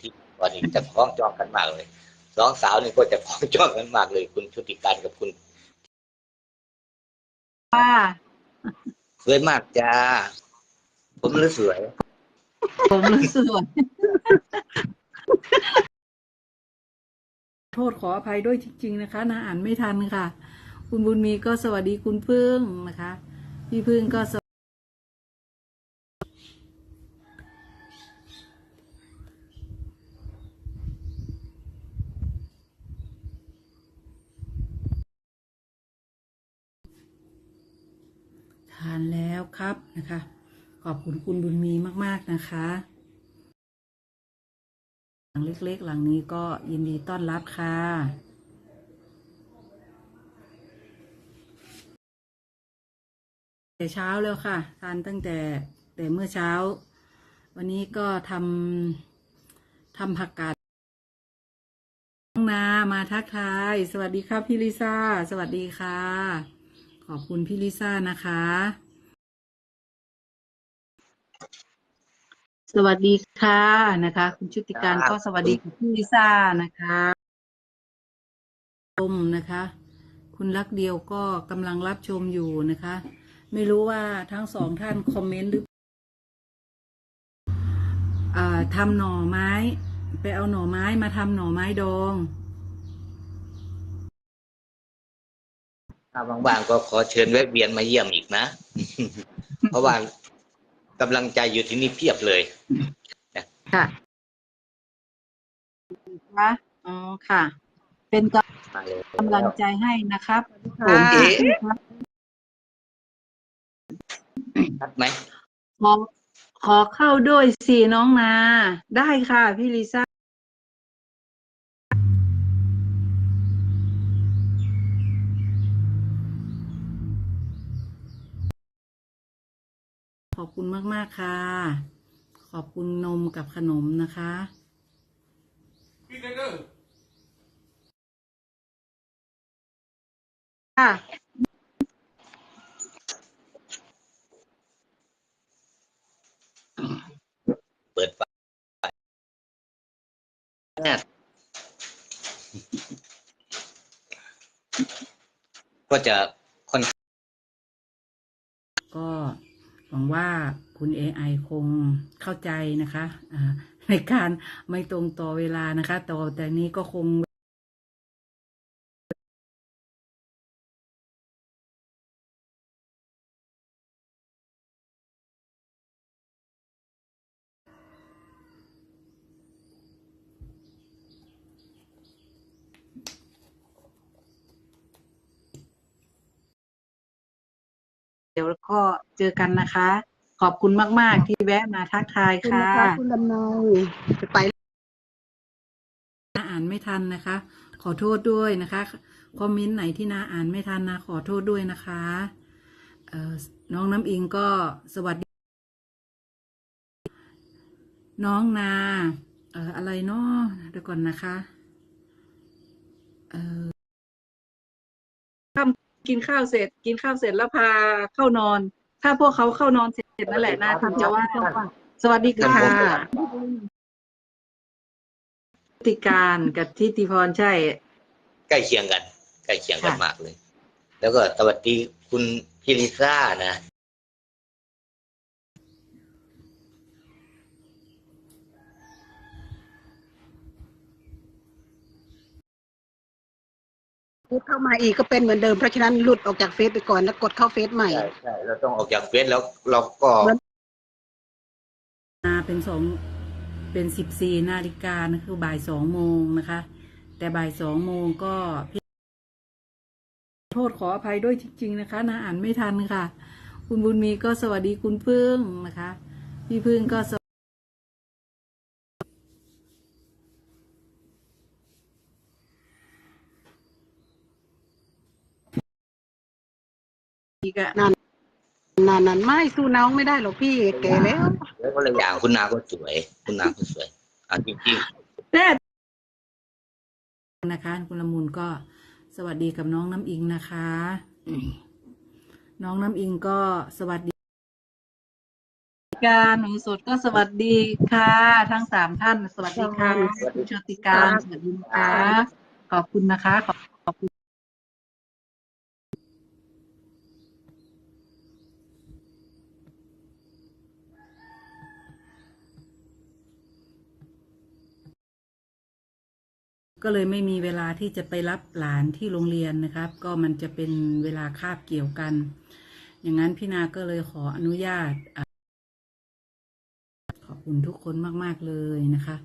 ที่ตอนนี้จะคล้องจองกันมากเลยสองสาวนี่ก็จะคล้องจองกันมากเลย คุณชุติการกับคุณค่ะสวยมากจ้า ผมรู้สวย ผมรู้สึกว่าโทษขออภัยด้วยจริง ๆ นะคะนะอ่านไม่ทันค่ะ คุณบุญมีก็สวัสดีคุณพึ่งนะคะ พี่พึ่งก็สวทานแล้ว ครับนะคะ ขอบคุณคุณบุญมีมาก ๆนะคะ หลังเล็กๆ หลังนี้ก็ยินดีต้อนรับค่ะแต่เช้าแล้วค่ะ ทานตั้งแต่แต่เมื่อเช้า วันนี้ก็ทำทำผักกาดน้องนามาทักทาย สวัสดีครับพี่ลิซ่า สวัสดีค่ะ ขอบคุณพี่ลิซ่านะคะ สวัสดีค่ะนะคะ คุณชุติการครับก็สวัสดีกับพี่ลิซ่านะคะชมนะคะ คุณรักเดียวก็กำลังรับชมอยู่นะคะ ไม่รู้ว่าทั้งสองท่านคอมเมนต์หรืออ่าทำหน่อไม้ ไปเอาหน่อไม้มาทำหน่อไม้ดองถ้าว่างๆก็ขอเชิญแวะเวียนมาเยี่ยมอีกนะ เพราะว่า กำลังใจอยู่ที่นี่เพียบเลยค่ะคะอ๋อค่ะ เป็นกมาเลยำลังใจให้นะครับโอเคชัดไหมขอขอเข้าด้วยสิน้องนา ได้ค่ะพี่ลิซ่า อบคุณมาก ๆ ค่ะ ขอบคุณนมกับขนมนะคะค่ะเปิดไฟเนี่ยก็จะค่อนก็ หวังว่าคุณ AI คงเข้าใจนะคะในการไม่ตรงต่อเวลานะคะต่อแต่นี้ก็คงเดี๋ยวก็ เจอกันนะคะ ขอบคุณมาก ๆ ที่แวะมาทักทายคุณค่ะนะคะคุณดำนายไปนาอ่านไม่ทันนะคะ ขอโทษด้วยนะคะคอมเมนต์ไหนที่นาอ่านไม่ทันนะขอโทษด้วยนะคะเอ่อน้องน้ำอิงก็สวัสดี น้องนา เอ่ออะไรเนาะเดี๋ยวก่อนนะคะ เอ่อค่ำกินข้าวเสร็จ กินข้าวเสร็จแล้วพาเข้านอน ถ้าพวกเขาเข้านอนเสร็จนั่นแหละนาถึงจะว่าสวัสดีค่ะติการกับทิติพรใช่ ใกล้เคียงกัน ใกล้เคียงกันค่ะมากเลย แล้วก็สวัสดีคุณพิลิซ่านะ เข้ามาอีกก็เป็นเหมือนเดิมเพราะฉะนั้นหลุดออกจากเฟซไปก่อนแล้วกดเข้าเฟซใหม่ ใช่ใช่เราต้องออกจากเฟซแล้วเราก็นาเป็นสองเป็นสิบสี่นาฬิกานะคือบ่ายสองโมงนะคะ แต่บ่ายสองโมงก็พี่โทษขออภัยด้วยจริง ๆ นะคะนาอ่านไม่ทันค่ะ คุณบุญมีก็สวัสดีคุณพึ่งนะคะ พี่พึ่งก็ อีกอะนานนานนั้นไม่สู้น้องไม่ได้หรอกพี่แก่แล้วแล้วก็เลยอย่างคุณนาก็สวย คุณนาก็สวยอะจริงแน่นะคะ คุณละมุนก็สวัสดีกับน้องน้ำอิงนะคะอืมน้องน้ำอิงก็สวัสดีการหนูสดก็สวัสดีค่ะ ทั้งสามท่าน สวัสดีค่ะสวัสดีคุณโชติการสวัสดีนะคะขอบคุณนะคะขอบขอบคุณ ก็เลยไม่มีเวลาที่จะไปรับหลานที่โรงเรียนนะครับ ก็มันจะเป็นเวลาคาบเกี่ยวกัน อย่างนั้นพี่นาก็เลยขออนุญาต ขอบคุณทุกคนมาก ๆ เลยนะคะ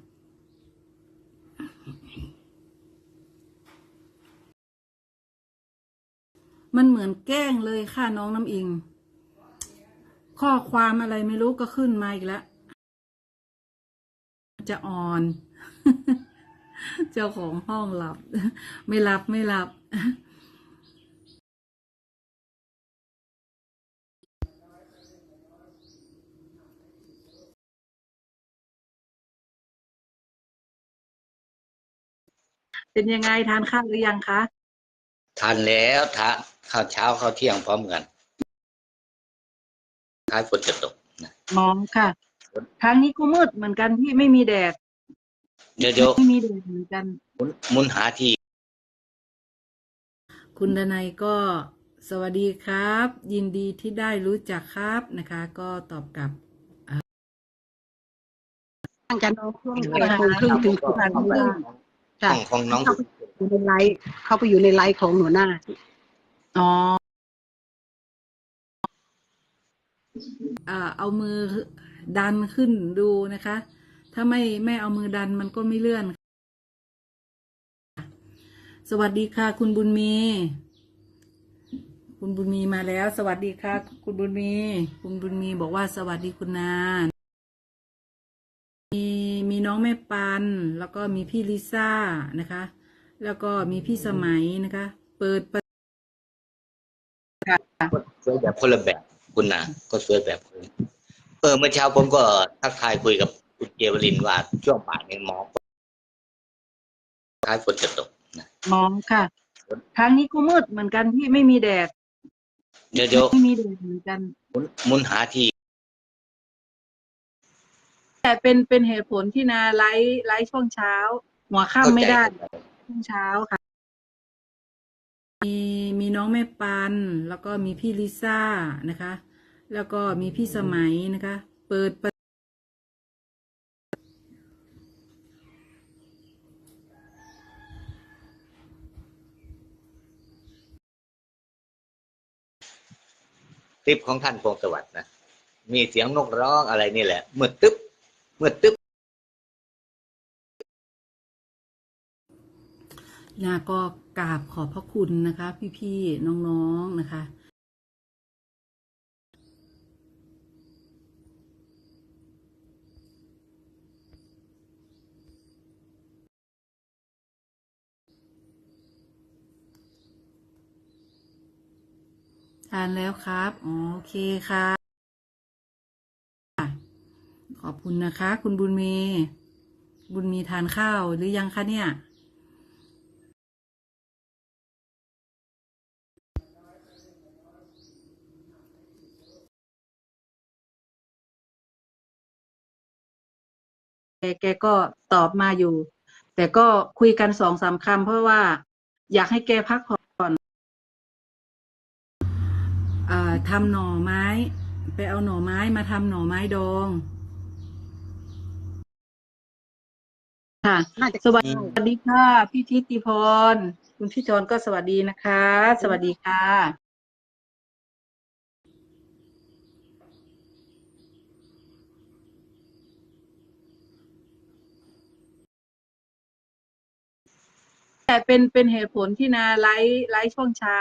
มันเหมือนแกล้งเลยค่ะน้องน้ำอิง ข้อความอะไรไม่รู้ก็ขึ้นมาอีกแล้ว จะอ่อน เจ้าของห้องหลับ ไม่หลับไม่หลับ เป็นยังไงทานข้าวหรือยังคะทานแล้วทานข้าวเช้าข้าวเที่ยงพร้อมกันท้ายฝนจะตกนะมองค่ะ ทางนี้ก็มืดเหมือนกันที่ไม่มีแดด เดี๋ยวเดี๋ยวไม่มีแดดเหมือนกัน หมุนหมุนหาที่ คุณดนัยก็สวัสดีครับ ยินดีที่ได้รู้จักครับนะคะ ก็ตอบกลับตั้งจะน้องช่วงแปดโมงครึ่งถึงสิบโมงครึ่งห้จ้ะองของน้อง อยู่ในไลฟ์เข้าไปอยู่ในไลฟ์ของหนูหน้า อ๋ออ่าเอามือดันขึ้นดูนะคะ ถ้าไม่ไม่เอามือดันมันก็ไม่เลื่อน สวัสดีค่ะ คุณบุญมี คุณบุญมีมาแล้ว สวัสดีค่ะ คุณบุญมี คุณบุญมีบอกว่าสวัสดีคุณนามีมีน้องแม่ปัน แล้วก็มีพี่ลิซ่านะคะ แล้วก็มีพี่สมัยนะคะ เปิดประก็สวยแบบคนละแบบคุณนะก็สวยแบบคนละเออเมื่อเช้าผมก็ทักทายคุยกับ คุณเจวลินว่าช่วงบ่ายนี้หมอท้ายฝนจะตกนะมองค่ะ ทางนี้ก็มืดเหมือนกันที่ไม่มีแดด เดี๋ยวเดี๋ยวไม่มีแดดเหมือนกันหมุนหมุนหาที่แต่เป็นเป็นเหตุผลที่นาไลฟ์ไลฟ์ช่วงเช้า หัวค่ำไม่ได้ ช่วงเช้าค่ะ มีมีน้องแม่ปัน แล้วก็มีพี่ลิซ่านะคะ แล้วก็มีพี่สมัยนะคะ เปิด คลิปของท่านพงศวัสดิ์นะมีเสียงนกร้องอะไรนี่แหละมืดตึ๊บมืดตึ๊บนาก็กราบขอบพระคุณนะคะ พี่ๆน้องๆนะคะานแล้วครับ โอเคค่ะ ขอบคุณนะคะ คุณบุญมี บุญมีทานข้าวหรือยังคะเนี่ย แกแกก็ตอบมาอยู่ แต่ก็คุยกันสองสามคำเพราะว่า อยากให้แกพักผ่อนอ่า ทำหน่อไม้ ไปเอาหน่อไม้มาทำหน่อไม้ดองค่ะน่าจะสวัสดีค่ะ พี่ทิติพร คุณพี่จรก็สวัสดีนะคะ สวัสดีค่ะ แต่เป็นเป็นเหตุผลที่นาไลฟ์ไลฟ์ช่วงเช้า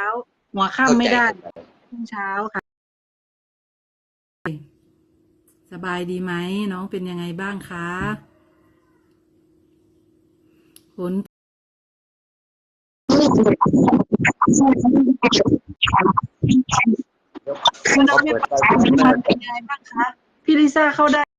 หัวค่ำไม่ได้ ช่วงเช้าค่ะ สบายดีไหม น้องเป็นยังไงบ้างคะผลคุณน้องเขาเนี่ยเปิดไฟเป็นยังไงบ้างคะ พี่ลิซ่าเข้าได้